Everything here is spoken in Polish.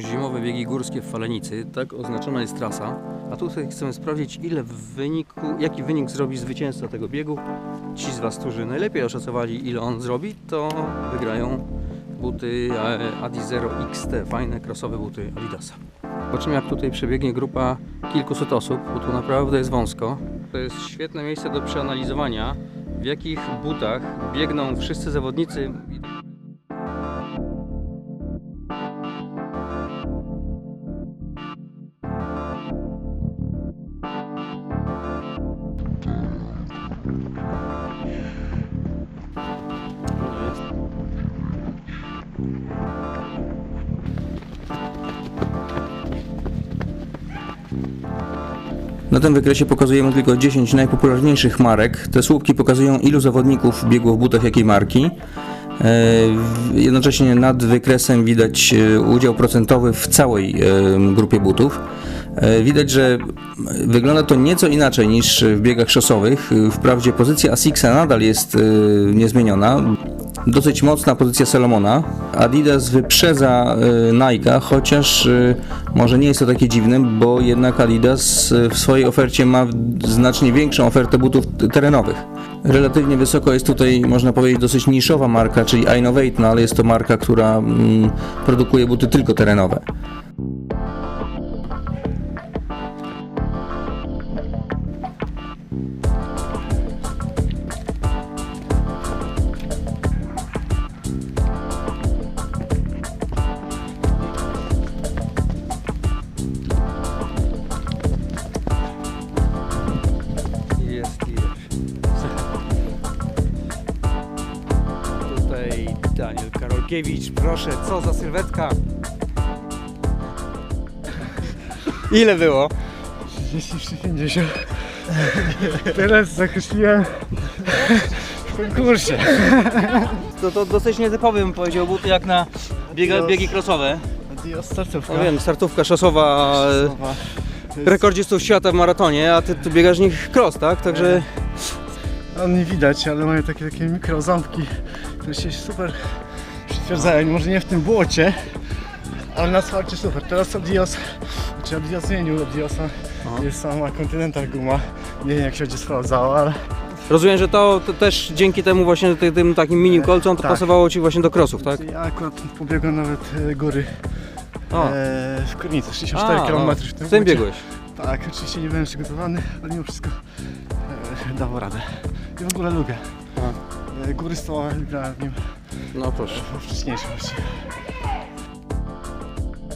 Zimowe biegi górskie w Falenicy, tak oznaczona jest trasa, a tutaj chcemy sprawdzić ile w wyniku, jaki wynik zrobi zwycięzca tego biegu. Ci z Was, którzy najlepiej oszacowali ile on zrobi, to wygrają buty e, Adizero XT, fajne crossowe buty Adidasa. Zobaczymy jak tutaj przebiegnie grupa kilkuset osób, bo tu naprawdę jest wąsko. To jest świetne miejsce do przeanalizowania w jakich butach biegną wszyscy zawodnicy. Na tym wykresie pokazujemy tylko 10 najpopularniejszych marek. Te słupki pokazują ilu zawodników biegło w butach jakiej marki. E, Jednocześnie nad wykresem widać e, udział procentowy w całej e, grupie butów. Widać, że wygląda to nieco inaczej niż w biegach szosowych. Wprawdzie pozycja Asixa nadal jest niezmieniona. Dosyć mocna pozycja Salomona. Adidas wyprzedza e, Nike'a, chociaż e, może nie jest to takie dziwne, bo jednak Adidas e, w swojej ofercie ma znacznie większą ofertę butów terenowych. Relatywnie wysoko jest tutaj, można powiedzieć, dosyć niszowa marka, czyli Innovate, no ale jest to marka, która mm, produkuje buty tylko terenowe. Daniel Karolkiewicz, proszę, co za sylwetka? Ile było? 33,50. Teraz zakreśliłem w konkursie. To, to dosyć nietypowy bym powiedział, buty jak na biega, biegi crossowe. Adios startówka. No wiem, startówka szosowa e. To jest- rekordzistów świata w maratonie, a ty, ty biegasz w nich cross, tak? Także On nie widać, ale mają takie, takie mikroząbki, które się super przytwierdzają. Może nie w tym błocie, ale na asfalcie super. Teraz Adios, czy Adios zmienił Adiosa. Aha. Jest sama Continental guma. Nie wiem jak się będzie sprawdzało, ale rozumiem, że to, to też dzięki temu właśnie ty, tym takim mini kolcom to Tak. pasowało ci właśnie do crossów, tak? ja akurat pobiegłem nawet e, góry O. e, w Kornicy, 64 A, km no. w tym Z tym biegłeś. Tak, oczywiście nie byłem przygotowany, ale mimo wszystko e, dało radę. I w ogóle lubię. E, góry stołowe grałem w nim No proszę. wcześniejsze właściwie.